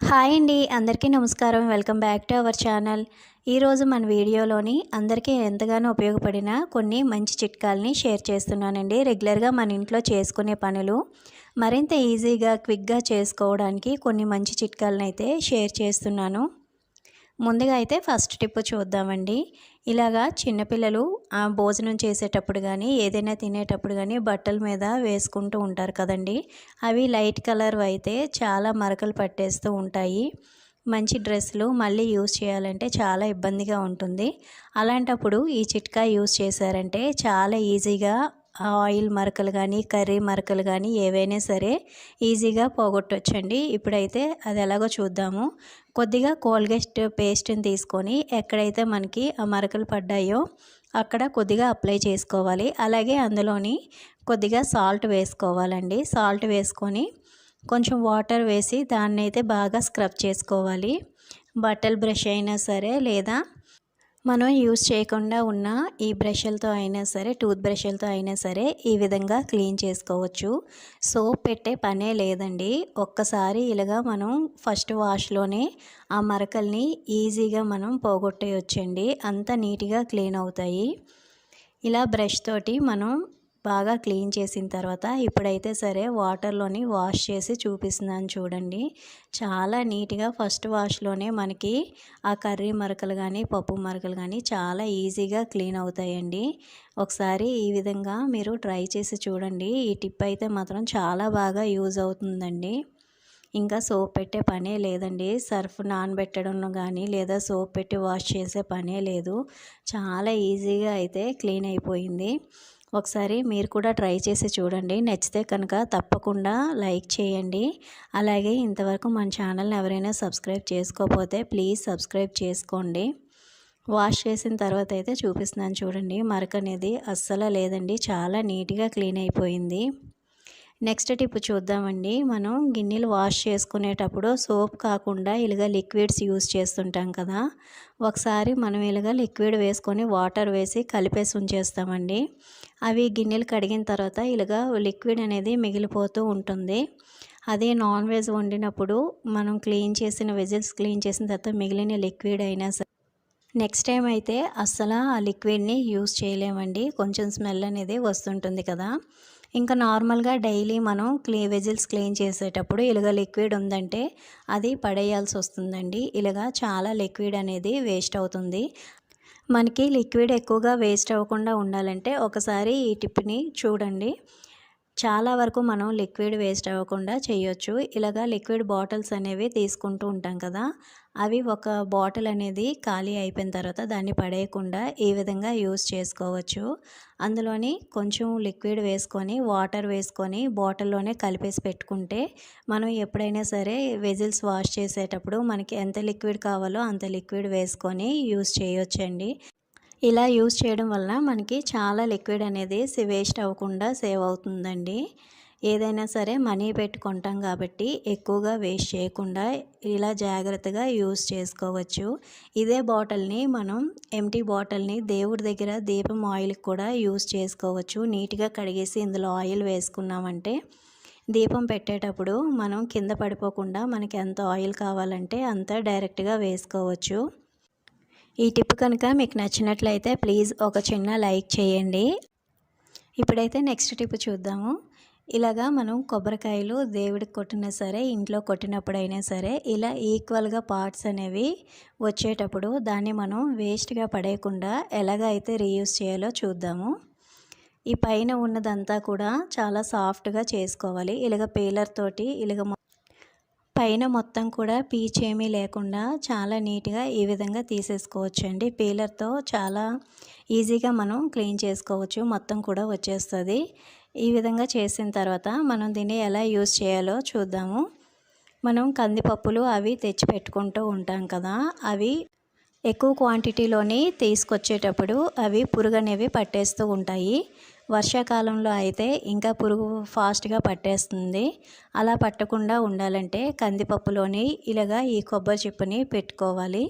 Hi అండి అందరికీ నమస్కారం. Welcome back to our channel. ఈరోజు మన వీడియోలోని అందరికీ ఎంతగానో ఉపయోగపడిన కొన్ని మంచి చిట్కాలని షేర్ చేస్తున్నానండి. రెగ్యులర్గా మన ఇంట్లో చేసుకునే పనులు మరింత ఈజీగా క్విక్గా చేసుకోవడానికి కొన్ని మంచి చిట్కాలను అయితే షేర్ చేస్తున్నాను. ముందుగా అయితే ఫస్ట్ టిప్ చూద్దామండి. ఇలాగా చిన్నపిల్లలు ఆ భోజనం చేసేటప్పుడు కానీ ఏదైనా తినేటప్పుడు కానీ బట్టల మీద వేసుకుంటూ ఉంటారు కదండి. అవి లైట్ కలర్ అయితే చాలా మరకలు పట్టేస్తూ ఉంటాయి. మంచి డ్రెస్సులు మళ్ళీ యూస్ చేయాలంటే చాలా ఇబ్బందిగా ఉంటుంది. అలాంటప్పుడు ఈ చిట్కా యూస్ చేశారంటే చాలా ఈజీగా ఆయిల్ మరకలు కానీ కర్రీ మరకలు కానీ ఏవైనా సరే ఈజీగా పోగొట్టొచ్చండి. ఇప్పుడైతే అది ఎలాగో చూద్దాము. కొద్దిగా కోల్గేట్ పేస్ట్ని తీసుకొని ఎక్కడైతే మనకి ఆ మరకలు పడ్డాయో అక్కడ కొద్దిగా అప్లై చేసుకోవాలి. అలాగే అందులోని కొద్దిగా సాల్ట్ వేసుకోవాలండి. సాల్ట్ వేసుకొని కొంచెం వాటర్ వేసి దాన్ని అయితే బాగా స్క్రబ్ చేసుకోవాలి. బట్టల్ బ్రష్ అయినా సరే లేదా మనం యూస్ చేయకుండా ఉన్న ఈ బ్రష్లతో అయినా సరే టూత్ బ్రష్లతో అయినా సరే ఈ విధంగా క్లీన్ చేసుకోవచ్చు. సోప్ పెట్టే పనే లేదండి. ఒక్కసారి ఇలాగా మనం ఫస్ట్ వాష్లోనే ఆ మరకల్ని ఈజీగా మనం పోగొట్టేయొచ్చండి. అంత నీట్గా క్లీన్ అవుతాయి. ఇలా బ్రష్ తోటి మనం బాగా క్లీన్ చేసిన తర్వాత ఇప్పుడైతే సరే వాటర్లోని వాష్ చేసి చూపిస్తున్నాను చూడండి. చాలా నీట్గా ఫస్ట్ వాష్లోనే మనకి ఆ కర్రీ మరకలు కానీ పప్పు మరకలు కానీ చాలా ఈజీగా క్లీన్ అవుతాయండి. ఒకసారి ఈ విధంగా మీరు ట్రై చేసి చూడండి. ఈ టిప్ అయితే మాత్రం చాలా బాగా యూజ్ అవుతుందండి. ఇంకా సోప్ పెట్టే పనే లేదండి. సర్ఫ్ నానబెట్టడం కానీ లేదా సోప్ పెట్టి వాష్ చేసే పనే లేదు. చాలా ఈజీగా అయితే క్లీన్ అయిపోయింది. ఒకసారి మీరు కూడా ట్రై చేసి చూడండి. నచ్చితే కనుక తప్పకుండా లైక్ చేయండి. అలాగే ఇంతవరకు మన ఛానల్ని ఎవరైనా సబ్స్క్రైబ్ చేసుకోకపోతే ప్లీజ్ సబ్స్క్రైబ్ చేసుకోండి. వాష్ చేసిన తర్వాత అయితే చూపిస్తున్నాను చూడండి. మరక అనేది అస్సలు లేదండి. చాలా నీట్గా క్లీన్ అయిపోయింది. నెక్స్ట్ టిప్ చూద్దామండి. మనం గిన్నెలు వాష్ చేసుకునేటప్పుడు సోప్ కాకుండా ఇలాగ లిక్విడ్స్ యూస్ చేస్తుంటాం కదా. ఒకసారి మనం ఇలాగ లిక్విడ్ వేసుకొని వాటర్ వేసి కలిపేసి ఉంచేస్తామండి. అవి గిన్నెలు కడిగిన తర్వాత ఇలాగ లిక్విడ్ అనేది మిగిలిపోతూ ఉంటుంది. అదే నాన్ వెజ్ వండినప్పుడు మనం క్లీన్ చేసిన వెజిల్స్ క్లీన్ చేసిన తర్వాత మిగిలిన లిక్విడ్ అయినా సరే. నెక్స్ట్ టైం అయితే అస్సలు ఆ లిక్విడ్ని యూస్ చేయలేమండి. కొంచెం స్మెల్ అనేది వస్తుంటుంది కదా. ఇంకా నార్మల్గా డైలీ మనం క్లీ వెజిల్స్ క్లీన్ చేసేటప్పుడు ఇలాగ లిక్విడ్ ఉందంటే అది పడేయాల్సి వస్తుందండి. ఇలాగ చాలా లిక్విడ్ అనేది వేస్ట్ అవుతుంది. మనకి లిక్విడ్ ఎక్కువగా వేస్ట్ అవ్వకుండా ఉండాలంటే ఒకసారి ఈ టిప్ని చూడండి. చాలా వరకు మనం లిక్విడ్ వేస్ట్ అవ్వకుండా చేయొచ్చు. ఇలాగా లిక్విడ్ బాటిల్స్ అనేవి తీసుకుంటూ ఉంటాం కదా. అవి ఒక బాటిల్ అనేది ఖాళీ అయిపోయిన తర్వాత దాన్ని పడేయకుండా ఈ విధంగా యూస్ చేసుకోవచ్చు. అందులోని కొంచెం లిక్విడ్ వేసుకొని వాటర్ వేసుకొని బాటిల్లోనే కలిపేసి పెట్టుకుంటే మనం ఎప్పుడైనా సరే వెజిల్స్ వాష్ చేసేటప్పుడు మనకి ఎంత లిక్విడ్ కావాలో అంత లిక్విడ్ వేసుకొని యూస్ చేయొచ్చండి. ఇలా యూస్ చేయడం వల్ల మనకి చాలా లిక్విడ్ అనేది వేస్ట్ అవ్వకుండా సేవ్ అవుతుందండి. ఏదైనా సరే మనీ పెట్టుకుంటాం కాబట్టి ఎక్కువగా వేస్ట్ చేయకుండా ఇలా జాగ్రత్తగా యూస్ చేసుకోవచ్చు. ఇదే బాటిల్ని మనం ఎంటీ బాటిల్ని దేవుడి దగ్గర దీపం ఆయిల్కి కూడా యూస్ చేసుకోవచ్చు. నీట్గా కడిగేసి ఇందులో ఆయిల్ వేసుకున్నామంటే దీపం పెట్టేటప్పుడు మనం కింద పడిపోకుండా మనకి ఎంత ఆయిల్ కావాలంటే అంత డైరెక్ట్గా వేసుకోవచ్చు. ఈ టిప్ కనుక మీకు నచ్చినట్లయితే ప్లీజ్ ఒక చిన్న లైక్ చేయండి. ఇప్పుడైతే నెక్స్ట్ టిప్ చూద్దాము. ఇలాగా మనం కొబ్బరికాయలు దేవుడికి కొట్టినా సరే ఇంట్లో కొట్టినప్పుడైనా సరే ఇలా ఈక్వల్గా పార్ట్స్ అనేవి వచ్చేటప్పుడు దాన్ని మనం వేస్ట్గా పడేయకుండా ఎలాగైతే రీయూస్ చేయాలో చూద్దాము. ఈ పైన ఉన్నదంతా కూడా చాలా సాఫ్ట్గా చేసుకోవాలి. ఇలాగ పేలర్ తోటి ఇలాగ పైన మొత్తం కూడా పీచ్ ఏమీ లేకుండా చాలా నీట్గా ఈ విధంగా తీసేసుకోవచ్చండి. పీలర్తో చాలా ఈజీగా మనం క్లీన్ చేసుకోవచ్చు. మొత్తం కూడా వచ్చేస్తుంది. ఈ విధంగా చేసిన తర్వాత మనం దీన్ని ఎలా యూస్ చేయాలో చూద్దాము. మనం కందిపప్పులు అవి తెచ్చి పెట్టుకుంటూ ఉంటాం కదా అవి ఎక్కువ క్వాంటిటీలోని తీసుకొచ్చేటప్పుడు అవి పురుగు అనేవి పట్టేస్తూ ఉంటాయి. వర్షాకాలంలో అయితే ఇంకా పురుగు ఫాస్ట్గా పట్టేస్తుంది. అలా పట్టకుండా ఉండాలంటే కందిపప్పులోని ఇలాగా ఈ కొబ్బరి చిప్పని పెట్టుకోవాలి.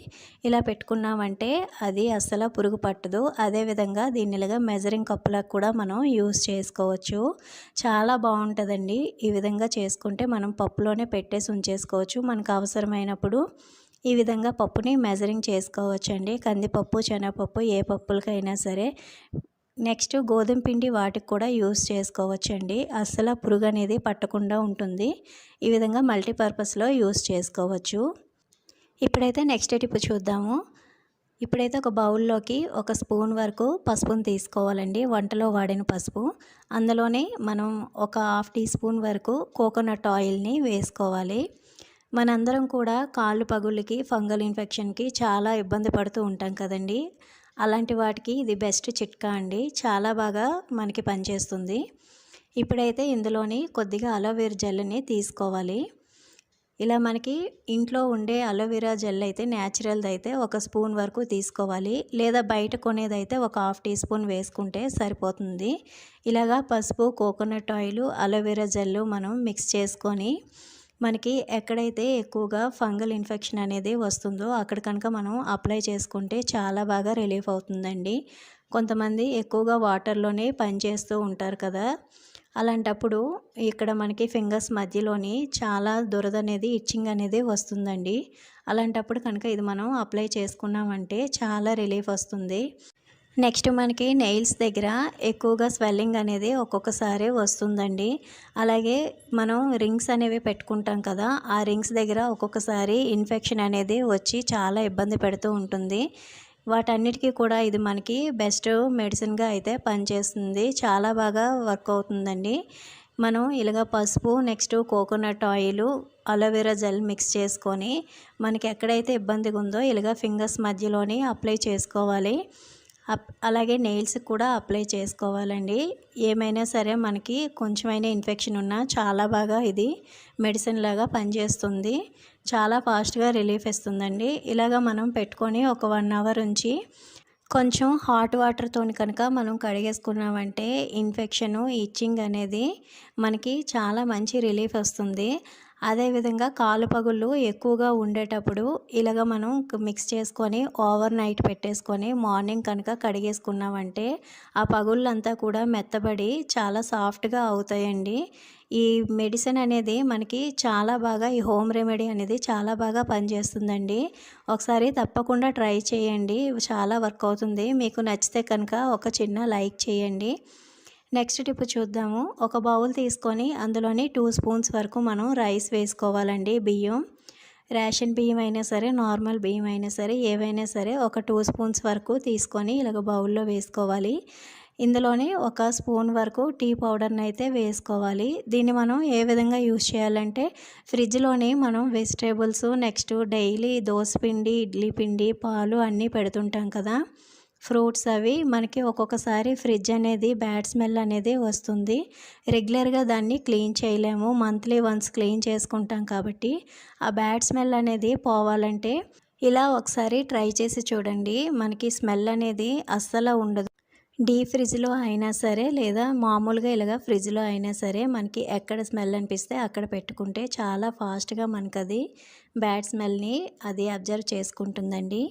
ఇలా పెట్టుకున్నామంటే అది అస్సలు పురుగు పట్టదు. అదేవిధంగా దీన్ని ఇలాగా మెజరింగ్ కప్పులకు కూడా మనం యూస్ చేసుకోవచ్చు. చాలా బాగుంటుందండి. ఈ విధంగా చేసుకుంటే మనం పప్పులోనే పెట్టేసి ఉంచేసుకోవచ్చు. మనకు అవసరమైనప్పుడు ఈ విధంగా పప్పుని మెజరింగ్ చేసుకోవచ్చండి. కందిపప్పు శనగపప్పు ఏ పప్పులకైనా సరే నెక్స్ట్ గోధుమ పిండి వాటికి కూడా యూస్ చేసుకోవచ్చండి. అస్సలు పురుగు అనేది పట్టకుండా ఉంటుంది. ఈ విధంగా మల్టీపర్పస్లో యూస్ చేసుకోవచ్చు. ఇప్పుడైతే నెక్స్ట్ టిప్ చూద్దాము. ఇప్పుడైతే ఒక బౌల్లోకి ఒక స్పూన్ వరకు పసుపుని తీసుకోవాలండి. వంటలో వాడిన పసుపు. అందులోనే మనం ఒక హాఫ్ టీ స్పూన్ వరకు కోకోనట్ ఆయిల్ని వేసుకోవాలి. మనందరం కూడా కాళ్ళు పగుళ్ళకి ఫంగల్ ఇన్ఫెక్షన్కి చాలా ఇబ్బంది పడుతూ ఉంటాం కదండి. అలాంటి వాటికి ఇది బెస్ట్ చిట్కా అండి. చాలా బాగా మనకి పనిచేస్తుంది. ఇప్పుడైతే ఇందులోని కొద్దిగా అలోవెరా జెల్ని తీసుకోవాలి. ఇలా మనకి ఇంట్లో ఉండే అలోవెరా జెల్ అయితే న్యాచురల్ది అయితే ఒక స్పూన్ వరకు తీసుకోవాలి. లేదా బయట కొనేదైతే ఒక హాఫ్ టీ స్పూన్ వేసుకుంటే సరిపోతుంది. ఇలాగా పసుపు coconut oil aloe vera gel మనం మిక్స్ చేసుకొని మనకి ఎక్కడైతే ఎక్కువగా ఫంగల్ ఇన్ఫెక్షన్ అనేది వస్తుందో అక్కడ కనుక మనం అప్లై చేసుకుంటే చాలా బాగా రిలీఫ్ అవుతుందండి. కొంతమంది ఎక్కువగా వాటర్లోనే పనిచేస్తూ ఉంటారు కదా. అలాంటప్పుడు ఇక్కడ మనకి ఫింగర్స్ మధ్యలోని చాలా దురద అనేది ఇచ్చింగ్ అనేది వస్తుందండి. అలాంటప్పుడు కనుక ఇది మనం అప్లై చేసుకున్నామంటే చాలా రిలీఫ్ వస్తుంది. నెక్స్ట్ మనకి నెయిల్స్ దగ్గర ఎక్కువగా స్వెల్లింగ్ అనేది ఒక్కొక్కసారి వస్తుందండి. అలాగే మనం రింగ్స్ అనేవి పెట్టుకుంటాం కదా ఆ రింగ్స్ దగ్గర ఒక్కొక్కసారి ఇన్ఫెక్షన్ అనేది వచ్చి చాలా ఇబ్బంది పెడుతూ ఉంటుంది. వాటన్నిటికీ కూడా ఇది మనకి బెస్ట్ మెడిసిన్గా అయితే పనిచేస్తుంది. చాలా బాగా వర్క్ అవుతుందండి. మనం ఇలాగ పసుపు next coconut oil aloe vera gel mix చేసుకొని మనకి ఎక్కడైతే ఇబ్బందిగా ఉందో ఇలాగ ఫింగర్స్ మధ్యలోని అప్లై చేసుకోవాలి. అలాగే నెయిల్స్ కూడా అప్లై చేసుకోవాలండి. ఏమైనా సరే మనకి కొంచెమైనా ఇన్ఫెక్షన్ ఉన్నా చాలా బాగా ఇది మెడిసిన్ లాగా పనిచేస్తుంది. చాలా ఫాస్ట్గా రిలీఫ్ ఇస్తుందండి ఇలాగ మనం పెట్టుకొని ఒక వన్ అవర్ ఉంచి కొంచెం హాట్ వాటర్తో కనుక మనం కడిగేసుకున్నామంటే ఇన్ఫెక్షను ఇచ్చింగ్ అనేది మనకి చాలా మంచి రిలీఫ్ వస్తుంది. అదేవిధంగా కాలు పగుళ్ళు ఎక్కువగా ఉండేటప్పుడు ఇలాగ మనం మిక్స్ చేసుకొని ఓవర్ నైట్ పెట్టేసుకొని మార్నింగ్ కనుక కడిగేసుకున్నామంటే ఆ పగుళ్ళంతా కూడా మెత్తబడి చాలా సాఫ్ట్గా అవుతాయండి. ఈ మెడిసిన్ అనేది మనకి చాలా బాగా ఈ హోమ్ రెమెడీ అనేది చాలా బాగా పనిచేస్తుందండి. ఒకసారి తప్పకుండా ట్రై చేయండి. చాలా వర్క్ అవుతుంది. మీకు నచ్చితే కనుక ఒక చిన్న లైక్ చేయండి. నెక్స్ట్ టిప్ చూద్దాము. ఒక బౌల్ తీసుకొని అందులోని టూ స్పూన్స్ వరకు మనం రైస్ వేసుకోవాలండి బియ్యం. రేషన్ బియ్యం అయినా సరే నార్మల్ బియ్యం అయినా సరే ఏవైనా సరే ఒక టూ స్పూన్స్ వరకు తీసుకొని ఇలాగ బౌల్లో వేసుకోవాలి. ఇందులోనే ఒక స్పూన్ వరకు టీ పౌడర్ని అయితే వేసుకోవాలి. దీన్ని మనం ఏ విధంగా యూజ్ చేయాలంటే ఫ్రిడ్జ్లోని మనం వెజిటేబుల్స్ నెక్స్ట్ డైలీ దోశ పిండి ఇడ్లీ పిండి పాలు అన్నీ పెడుతుంటాం కదా. ఫ్రూట్స్ అవి మనకి ఒక్కొక్కసారి ఫ్రిడ్జ్ అనేది బ్యాడ్ స్మెల్ అనేది వస్తుంది. రెగ్యులర్గా దాన్ని క్లీన్ చేయలేము. మంత్లీ వన్స్ క్లీన్ చేసుకుంటాం కాబట్టి ఆ బ్యాడ్ స్మెల్ అనేది పోవాలంటే ఇలా ఒకసారి ట్రై చేసి చూడండి. మనకి స్మెల్ అనేది అస్సలు ఉండదు. డీ ఫ్రిడ్జ్లో అయినా సరే లేదా మామూలుగా ఇలాగ ఫ్రిడ్జ్లో అయినా సరే మనకి ఎక్కడ స్మెల్ అనిపిస్తే అక్కడ పెట్టుకుంటే చాలా ఫాస్ట్గా మనకు అది బ్యాడ్ స్మెల్ని అది అబ్జర్వ్ చేసుకుంటుందండి.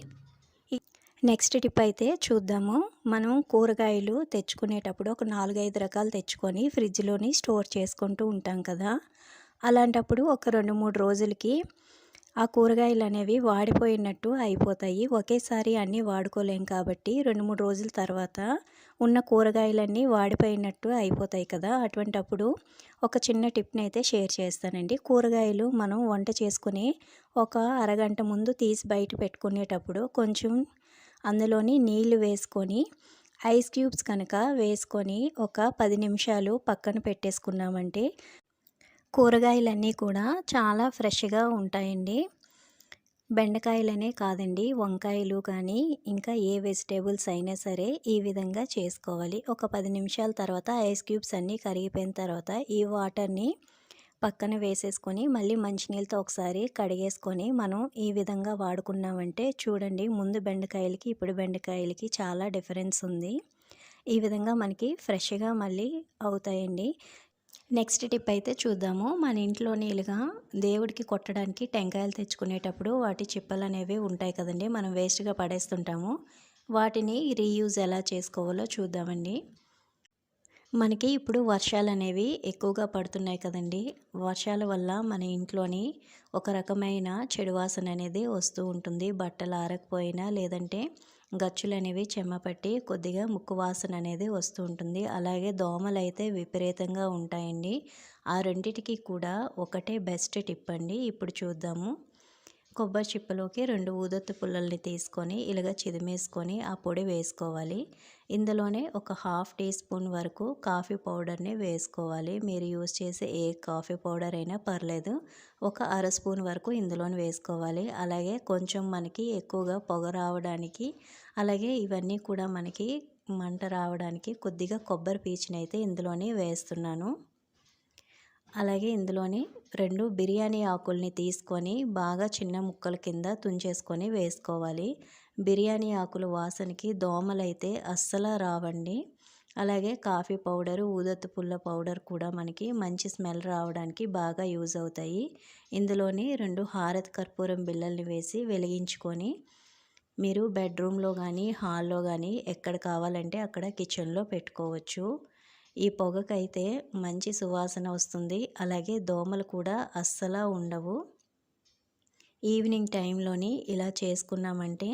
నెక్స్ట్ టిప్ అయితే చూద్దాము. మనం కూరగాయలు తెచ్చుకునేటప్పుడు ఒక నాలుగైదు రకాలు తెచ్చుకొని ఫ్రిడ్జ్లోని స్టోర్ చేసుకుంటూ ఉంటాం కదా. అలాంటప్పుడు ఒక రెండు మూడు రోజులకి ఆ కూరగాయలు అనేవి వాడిపోయినట్టు అయిపోతాయి. ఒకేసారి అన్నీ వాడుకోలేం కాబట్టి రెండు మూడు రోజుల తర్వాత ఉన్న కూరగాయలన్నీ వాడిపోయినట్టు అయిపోతాయి కదా. అటువంటప్పుడు ఒక చిన్న టిప్ని అయితే షేర్ చేస్తానండి. కూరగాయలు మనం వంట చేసుకుని ఒక అరగంట ముందు తీసి బయట పెట్టుకునేటప్పుడు కొంచెం అందులోని నీళ్ళు వేసుకొని ఐస్ క్యూబ్స్ కనుక వేసుకొని ఒక పది నిమిషాలు పక్కన పెట్టేసుకున్నామంటే కూరగాయలన్నీ కూడా చాలా ఫ్రెష్గా ఉంటాయండి. బెండకాయలనే కాదండి వంకాయలు కానీ ఇంకా ఏ వెజిటేబుల్స్ అయినా సరే ఈ విధంగా చేసుకోవాలి. ఒక పది నిమిషాల తర్వాత ఐస్ క్యూబ్స్ అన్నీ కరిగిపోయిన తర్వాత ఈ వాటర్ని పక్కన వేసేసుకొని మళ్ళీ మంచినీళ్ళతో ఒకసారి కడిగేసుకొని మనం ఈ విధంగా వాడుకున్నామంటే చూడండి ముందు బెండకాయలకి ఇప్పుడు బెండకాయలకి చాలా డిఫరెన్స్ ఉంది. ఈ విధంగా మనకి ఫ్రెష్గా మళ్ళీ అవుతాయండి. నెక్స్ట్ టిప్ అయితే చూద్దాము. మన ఇంట్లో నీళ్ళుగా దేవుడికి కొట్టడానికి టెంకాయలు తెచ్చుకునేటప్పుడు వాటి చిప్పలు అనేవి ఉంటాయి కదండి మనం వేస్ట్గా పడేస్తుంటాము. వాటిని రీయూజ్ ఎలా చేసుకోవాలో చూద్దామండి. మనకి ఇప్పుడు వర్షాలు అనేవి ఎక్కువగా పడుతున్నాయి కదండి. వర్షాల వల్ల మన ఇంట్లోని ఒక రకమైన చెడు వాసన అనేది వస్తూ ఉంటుంది. బట్టలు ఆరకపోయినా లేదంటే గచ్చులు అనేవి చెమ్మపట్టి కొద్దిగా ముక్కు వాసన అనేది వస్తూ ఉంటుంది. అలాగే దోమలు అయితే విపరీతంగా ఉంటాయండి. ఆ రెండిటికి కూడా ఒకటే బెస్ట్ టిప్ అండి ఇప్పుడు చూద్దాము. కొబ్బరి చిప్పలోకి రెండు ఊదొత్తు పుల్లల్ని తీసుకొని ఇలాగ చిదిమేసుకొని ఆ పొడి వేసుకోవాలి. ఇందులోనే ఒక హాఫ్ టీ స్పూన్ వరకు కాఫీ పౌడర్ని వేసుకోవాలి. మీరు యూజ్ చేసే ఏ కాఫీ పౌడర్ అయినా పర్లేదు. ఒక అర స్పూన్ వరకు ఇందులోనే వేసుకోవాలి. అలాగే కొంచెం మనకి ఎక్కువగా పొగ రావడానికి అలాగే ఇవన్నీ కూడా మనకి మంట రావడానికి కొద్దిగా కొబ్బరి పీచునైతే ఇందులోనే వేస్తున్నాను. అలాగే ఇందులోని రెండు బిర్యానీ ఆకుల్ని తీసుకొని బాగా చిన్న ముక్కల కింద తుంచేసుకొని వేసుకోవాలి. బిర్యానీ ఆకులు వాసనకి దోమలైతే అస్సలు రావండి. అలాగే కాఫీ పౌడర్ ఊదత్తు పుల్ల పౌడర్ కూడా మనకి మంచి స్మెల్ రావడానికి బాగా యూజ్ అవుతాయి. ఇందులోని రెండు హారత్ కర్పూరం బిళ్ళల్ని వేసి వెలిగించుకొని మీరు బెడ్రూమ్లో కానీ హాల్లో కానీ ఎక్కడ కావాలంటే అక్కడ కిచెన్లో పెట్టుకోవచ్చు. ఈ పొగకైతే మంచి సువాసన వస్తుంది. అలాగే దోమలు కూడా అస్సలు ఉండవు. ఈవినింగ్ టైంలోని ఇలా చేసుకున్నామంటే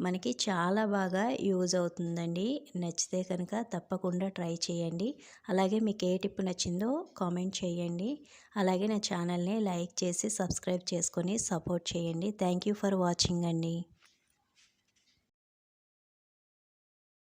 మనకి చాలా బాగా యూజ్ అవుతుందండి. నచ్చితే కనుక తప్పకుండా ట్రై చేయండి. అలాగే మీకు ఏ టిప్ నచ్చిందో కామెంట్ చేయండి. అలాగే నా ఛానల్ని లైక్ చేసి సబ్స్క్రైబ్ చేసుకొని సపోర్ట్ చేయండి. థ్యాంక్ యూ ఫర్ వాచింగ్ అండి.